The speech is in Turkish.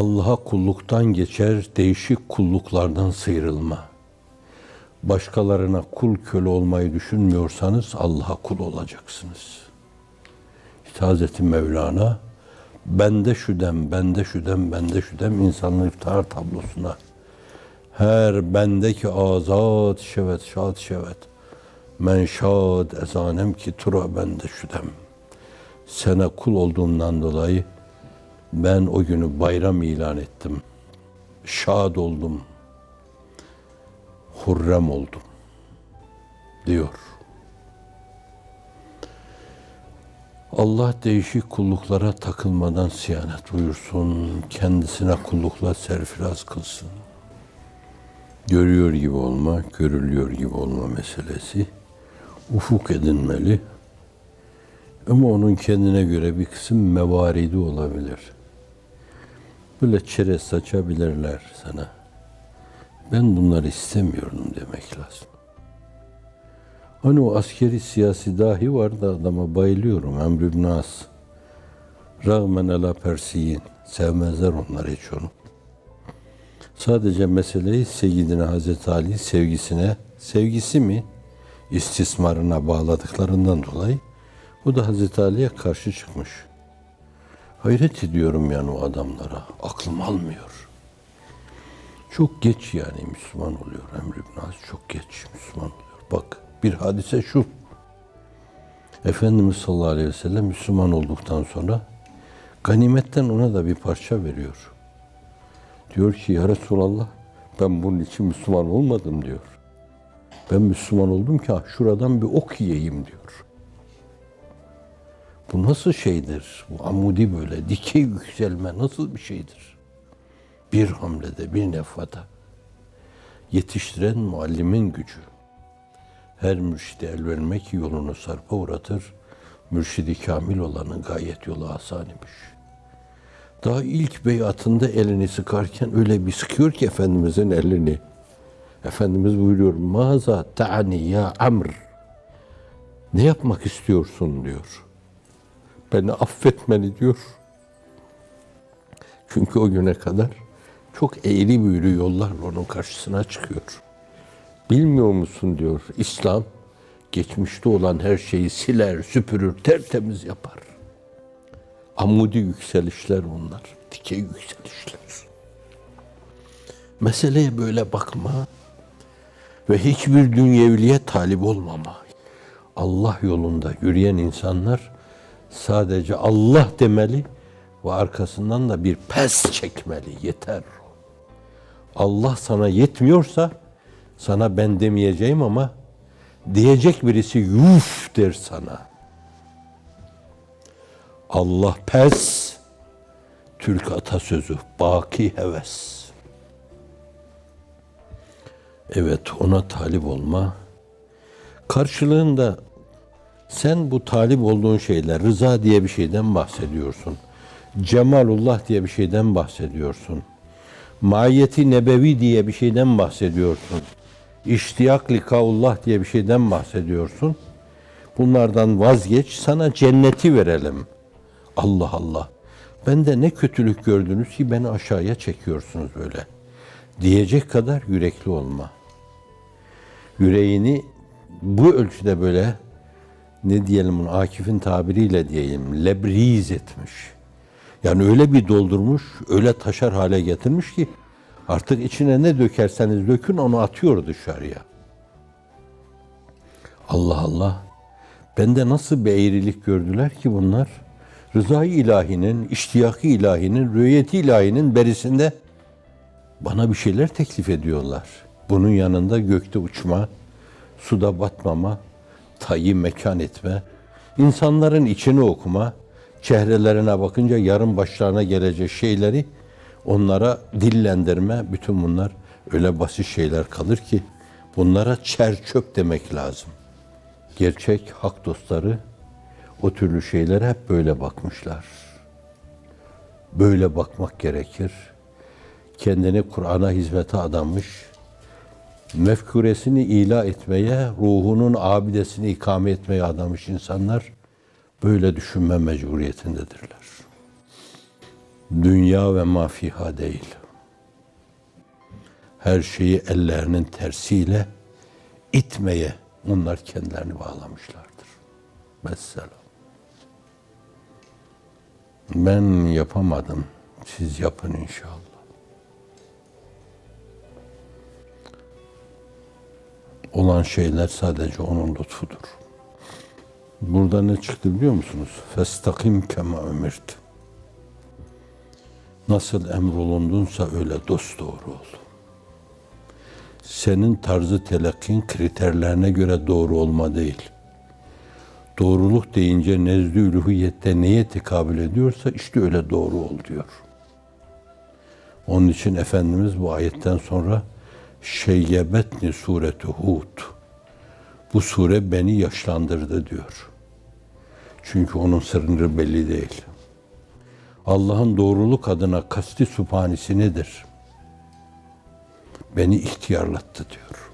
Allah'a kulluktan geçer, değişik kulluklardan sıyrılma. Başkalarına kul köle olmayı düşünmüyorsanız Allah'a kul olacaksınız. İşte Hazreti Mevlana bende şu dem, bende şu dem, bende şu dem insanlığı iftihar tablosuna her bendeki azat şevet, şad şevet. Men şad ezanem ki tura bende şu dem. Sana kul olduğumdan dolayı ben o günü bayram ilan ettim. Şad oldum. Hurrem oldum. Diyor. Allah değişik kulluklara takılmadan siyanet buyursun. Kendisine kullukla serfiraz kılsın. Görüyor gibi olma, görülüyor gibi olma meselesi ufuk edinmeli. Ama onun kendine göre bir kısım mevaridi olabilir. Böyle çerez saçabilirler sana. Ben bunları istemiyorum demek lazım. Hani o askeri siyasi dahi var da adama bayılıyorum. Emr ibn As. Rağmen ala persiyin. Sevmezler onlar hiç onu. Sadece meseleyi Seyyidine Hazreti Ali sevgisine, sevgisi mi, istismarına bağladıklarından dolayı bu da Hazreti Ali'ye karşı çıkmış. Hayret ediyorum yani o adamlara. Aklım almıyor. Çok geç yani Müslüman oluyor Emr ibn Az. Çok geç Müslüman oluyor. Bak bir hadise şu. Efendimiz sallallahu aleyhi ve sellem Müslüman olduktan sonra ganimetten ona da bir parça veriyor. Diyor ki ya Resulallah ben bunun için Müslüman olmadım diyor. Ben Müslüman oldum ki ah, şuradan bir ok yiyeyim diyor. Bu nasıl şeydir? Bu amudi böyle dikey yükselme nasıl bir şeydir? Bir hamlede, bir nefada yetiştiren muallimin gücü. Her mürşide el vermek yolunu sarpa uğratır. Mürşidi kamil olanın gayet yolu asan imiş. Daha ilk beyatında elini sıkarken öyle bir sıkıyor ki Efendimizin elini. Efendimiz buyuruyor, maza ta'ni ya amr. Ne yapmak istiyorsun diyor. Beni affetmeni diyor. Çünkü o güne kadar çok eğri büğrü yollarla onun karşısına çıkıyor. Bilmiyor musun diyor, İslam geçmişte olan her şeyi siler, süpürür, tertemiz yapar. Amudi yükselişler bunlar, dikey yükselişler. Meseleye böyle bakma ve hiçbir dünyeviliğe talip olmama. Allah yolunda yürüyen insanlar sadece Allah demeli ve arkasından da bir pes çekmeli. Yeter. Allah sana yetmiyorsa sana ben demeyeceğim ama diyecek birisi yuf der sana. Allah pes, Türk atasözü, baki heves. Evet ona talip olma. Karşılığında sen bu talip olduğun şeyler, rıza diye bir şeyden bahsediyorsun. Cemalullah diye bir şeyden bahsediyorsun. Mahiyeti nebevi diye bir şeyden bahsediyorsun. İştiyak likaullah diye bir şeyden bahsediyorsun. Bunlardan vazgeç, sana cenneti verelim. Allah Allah. Bende ne kötülük gördünüz ki beni aşağıya çekiyorsunuz böyle. Diyecek kadar yürekli olma. Yüreğini bu ölçüde böyle ne diyelim bunu Akif'in tabiriyle diyeyim lebriz etmiş. Yani öyle bir doldurmuş, öyle taşar hale getirmiş ki artık içine ne dökerseniz dökün onu atıyor dışarıya. Allah Allah. Bende nasıl bir eğrilik gördüler ki bunlar? Rızayı ilahinin, iştiyakı ilahinin, rüyeti ilahinin berisinde bana bir şeyler teklif ediyorlar. Bunun yanında gökte uçma, suda batmama, tayı mekan etme, insanların içini okuma, çehrelerine bakınca yarın başlarına gelecek şeyleri onlara dillendirme, bütün bunlar öyle basit şeyler kalır ki bunlara çer çöp demek lazım. Gerçek hak dostları o türlü şeylere hep böyle bakmışlar. Böyle bakmak gerekir. Kendini Kur'an'a hizmete adamış, mefkuresini ila etmeye, ruhunun abidesini ikame etmeye adamış insanlar böyle düşünme mecburiyetindedirler. Dünya ve mafiha değil. Her şeyi ellerinin tersiyle itmeye onlar kendilerini bağlamışlardır. Mesela. Ben yapamadım. Siz yapın inşallah. Olan şeyler sadece onun lütfudur. Burada ne çıktı biliyor musunuz? Festakim kema ömirt. Nasıl emrolundunsa öyle dost doğru ol. Senin tarzı telakkin kriterlerine göre doğru olma değil. Doğruluk deyince nezdü ülühiyette neye tekabül ediyorsa işte öyle doğru ol diyor. Onun için Efendimiz bu ayetten sonra şeyyebetni sureti Hud. Bu sure beni yaşlandırdı diyor. Çünkü onun sırrı belli değil. Allah'ın doğruluk adına kasti sübhanesi nedir? Beni ihtiyarlattı diyor.